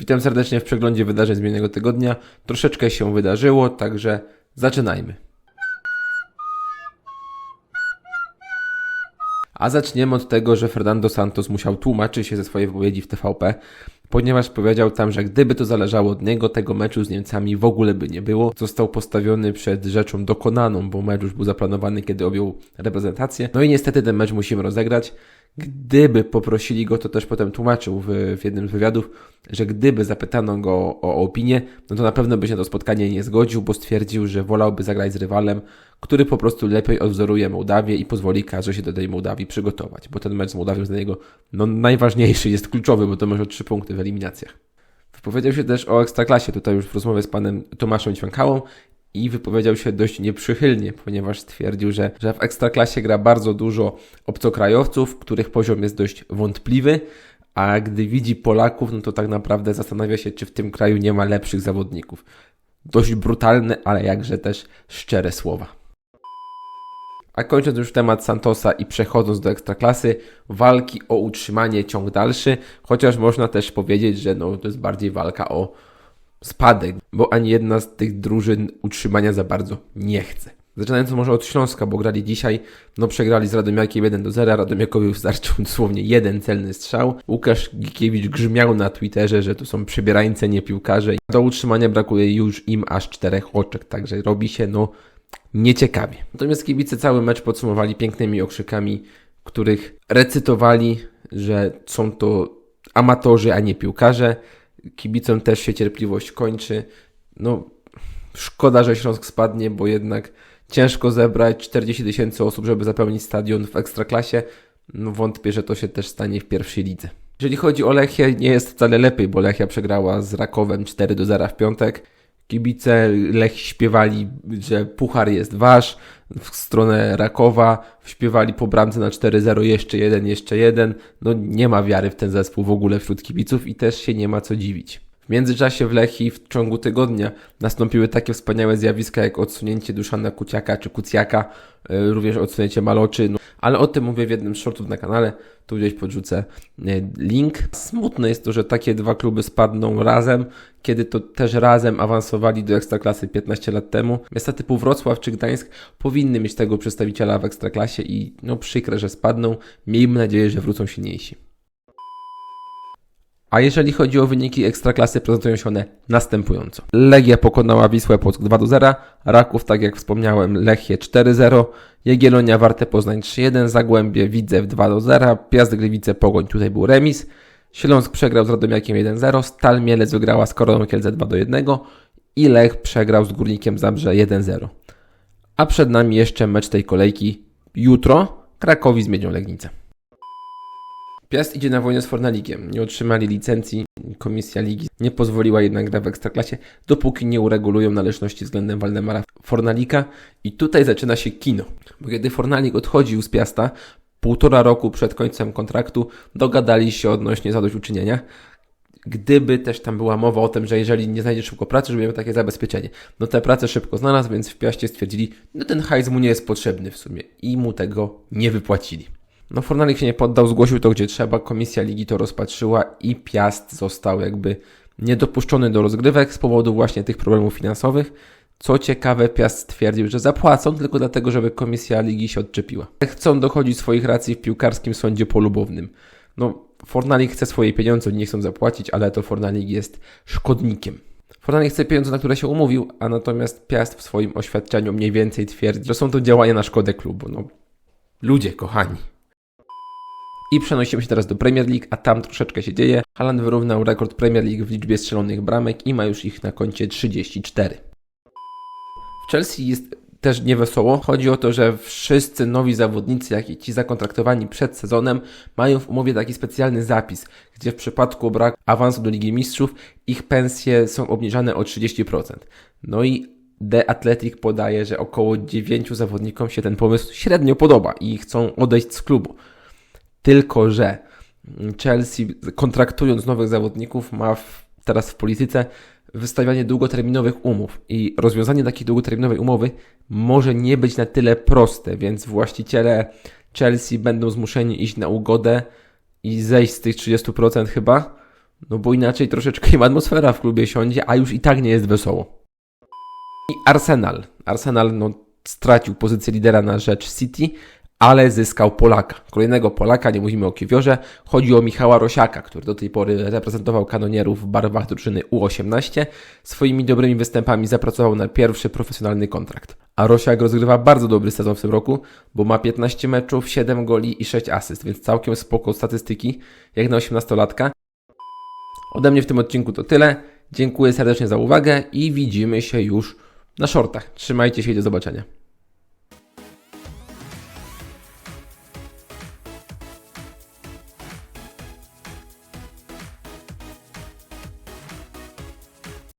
Witam serdecznie w przeglądzie wydarzeń z minionego tygodnia. Troszeczkę się wydarzyło, także zaczynajmy. A zaczniemy od tego, że Fernando Santos musiał tłumaczyć się ze swojej wypowiedzi w TVP, ponieważ powiedział tam, że gdyby to zależało od niego, tego meczu z Niemcami w ogóle by nie było. Został postawiony przed rzeczą dokonaną, bo mecz już był zaplanowany, kiedy objął reprezentację. No i niestety ten mecz musimy rozegrać. Gdyby poprosili go, to też potem tłumaczył w, w jednym z wywiadów, że gdyby zapytano go o, o opinię, no to na pewno by się na to spotkanie nie zgodził, bo stwierdził, że wolałby zagrać z rywalem, który po prostu lepiej odwzoruje Mołdawię i pozwoli każdy się do tej Mołdawii przygotować, bo ten mecz z Mołdawią dla niego no, najważniejszy, jest kluczowy, bo to może trzy punkty w eliminacjach. Wypowiedział się też o Ekstraklasie, tutaj już w rozmowie z panem Tomaszem Ćwiąkałą i wypowiedział się dość nieprzychylnie, ponieważ stwierdził, że, że w Ekstraklasie gra bardzo dużo obcokrajowców, których poziom jest dość wątpliwy, a gdy widzi Polaków, no to tak naprawdę zastanawia się, czy w tym kraju nie ma lepszych zawodników. Dość brutalne, ale jakże też szczere słowa. A kończąc już temat Santosa i przechodząc do ekstraklasy, walki o utrzymanie ciąg dalszy, chociaż można też powiedzieć, że no, to jest bardziej walka o spadek, bo ani jedna z tych drużyn utrzymania za bardzo nie chce. Zaczynając może od Śląska, bo grali dzisiaj, no przegrali z Radomiakiem 1 do 0, Radomiakowi wystarczył dosłownie jeden celny strzał. Łukasz Gikiewicz grzmiał na Twitterze, że to są przebierańce, nie piłkarze. Do utrzymania brakuje już im aż czterech oczek, także robi się no nieciekawie. Natomiast kibice cały mecz podsumowali pięknymi okrzykami, których recytowali, że są to amatorzy, a nie piłkarze. Kibicom też się cierpliwość kończy. No, szkoda, że Śląsk spadnie, bo jednak ciężko zebrać 40 tysięcy osób, żeby zapełnić stadion w ekstraklasie. No, wątpię, że to się też stanie w pierwszej lidze. Jeżeli chodzi o Lechię, nie jest wcale lepiej, bo Lechia przegrała z Rakowem 4 do 0 w piątek. Kibice Lech śpiewali, że puchar jest wasz w stronę Rakowa, śpiewali po bramce na 4-0 jeszcze jeden, jeszcze jeden. No nie ma wiary w ten zespół w ogóle wśród kibiców i też się nie ma co dziwić. W międzyczasie w Lechii w ciągu tygodnia nastąpiły takie wspaniałe zjawiska jak odsunięcie Duszana Kuciaka czy Kucjaka, yy, również odsunięcie Maloczy, no, ale o tym mówię w jednym z shortów na kanale, tu gdzieś podrzucę yy, link. Smutne jest to, że takie dwa kluby spadną razem, kiedy to też razem awansowali do Ekstraklasy 15 lat temu. Miasta typu Wrocław czy Gdańsk powinny mieć tego przedstawiciela w Ekstraklasie i no przykre, że spadną. Miejmy nadzieję, że wrócą silniejsi. A jeżeli chodzi o wyniki Ekstraklasy, prezentują się one następująco. Legia pokonała Wisłę Płock 2 do 0, Raków, tak jak wspomniałem, Lechie 4-0, Jagiellonia Warte Poznań 3-1, Zagłębie Widzew 2 do 0, Piast Gliwice Pogoń, tutaj był remis, Śląsk przegrał z Radomiakiem 1-0, Stal Mielec wygrała z Koroną Kielce 2 do 1 i Lech przegrał z Górnikiem Zabrze 1-0. A przed nami jeszcze mecz tej kolejki jutro, Krakowi z Miedzią Legnicę. Piast idzie na wojnę z Fornalikiem. Nie otrzymali licencji, komisja ligi nie pozwoliła jednak gra w Ekstraklasie, dopóki nie uregulują należności względem Waldemara Fornalika. I tutaj zaczyna się kino. Bo kiedy Fornalik odchodził z Piasta, półtora roku przed końcem kontraktu, dogadali się odnośnie zadośćuczynienia. Gdyby też tam była mowa o tym, że jeżeli nie znajdzie szybko pracy, żeby miał takie zabezpieczenie. No tę pracę szybko znalazł, więc w Piaście stwierdzili, no ten hajs mu nie jest potrzebny w sumie. I mu tego nie wypłacili. No Fornalik się nie poddał, zgłosił to gdzie trzeba, komisja ligi to rozpatrzyła i Piast został jakby niedopuszczony do rozgrywek z powodu właśnie tych problemów finansowych. Co ciekawe, Piast stwierdził, że zapłacą tylko dlatego, żeby komisja ligi się odczepiła. Chcą dochodzić swoich racji w piłkarskim sądzie polubownym. No, Fornalik chce swoje pieniądze, nie chcą zapłacić, ale to Fornalik jest szkodnikiem. Fornalik chce pieniądze, na które się umówił, a natomiast Piast w swoim oświadczeniu mniej więcej twierdzi, że są to działania na szkodę klubu. No, ludzie kochani. I przenosimy się teraz do Premier League, a tam troszeczkę się dzieje. Haaland wyrównał rekord Premier League w liczbie strzelonych bramek i ma już ich na koncie 34. W Chelsea jest też niewesoło. Chodzi o to, że wszyscy nowi zawodnicy, jak i ci zakontraktowani przed sezonem, mają w umowie taki specjalny zapis, gdzie w przypadku braku awansu do Ligi Mistrzów ich pensje są obniżane o 30%. No i The Athletic podaje, że około 9 zawodnikom się ten pomysł średnio podoba i chcą odejść z klubu. Tylko, że Chelsea kontraktując nowych zawodników ma w, teraz w polityce wystawianie długoterminowych umów i rozwiązanie takiej długoterminowej umowy może nie być na tyle proste, więc właściciele Chelsea będą zmuszeni iść na ugodę i zejść z tych 30% chyba, No bo inaczej troszeczkę im atmosfera w klubie siądzie, a już i tak nie jest wesoło. I Arsenal. Arsenal no, stracił pozycję lidera na rzecz City, ale zyskał Polaka. Kolejnego Polaka, nie mówimy o Kiewiorze, chodzi o Michała Rosiaka, który do tej pory reprezentował kanonierów w barwach drużyny U18. Swoimi dobrymi występami zapracował na pierwszy profesjonalny kontrakt. A Rosiak rozgrywa bardzo dobry sezon w tym roku, bo ma 15 meczów, 7 goli i 6 asyst, więc całkiem spoko statystyki, jak na 18-latka. Ode mnie w tym odcinku to tyle. Dziękuję serdecznie za uwagę i widzimy się już na shortach. Trzymajcie się i do zobaczenia.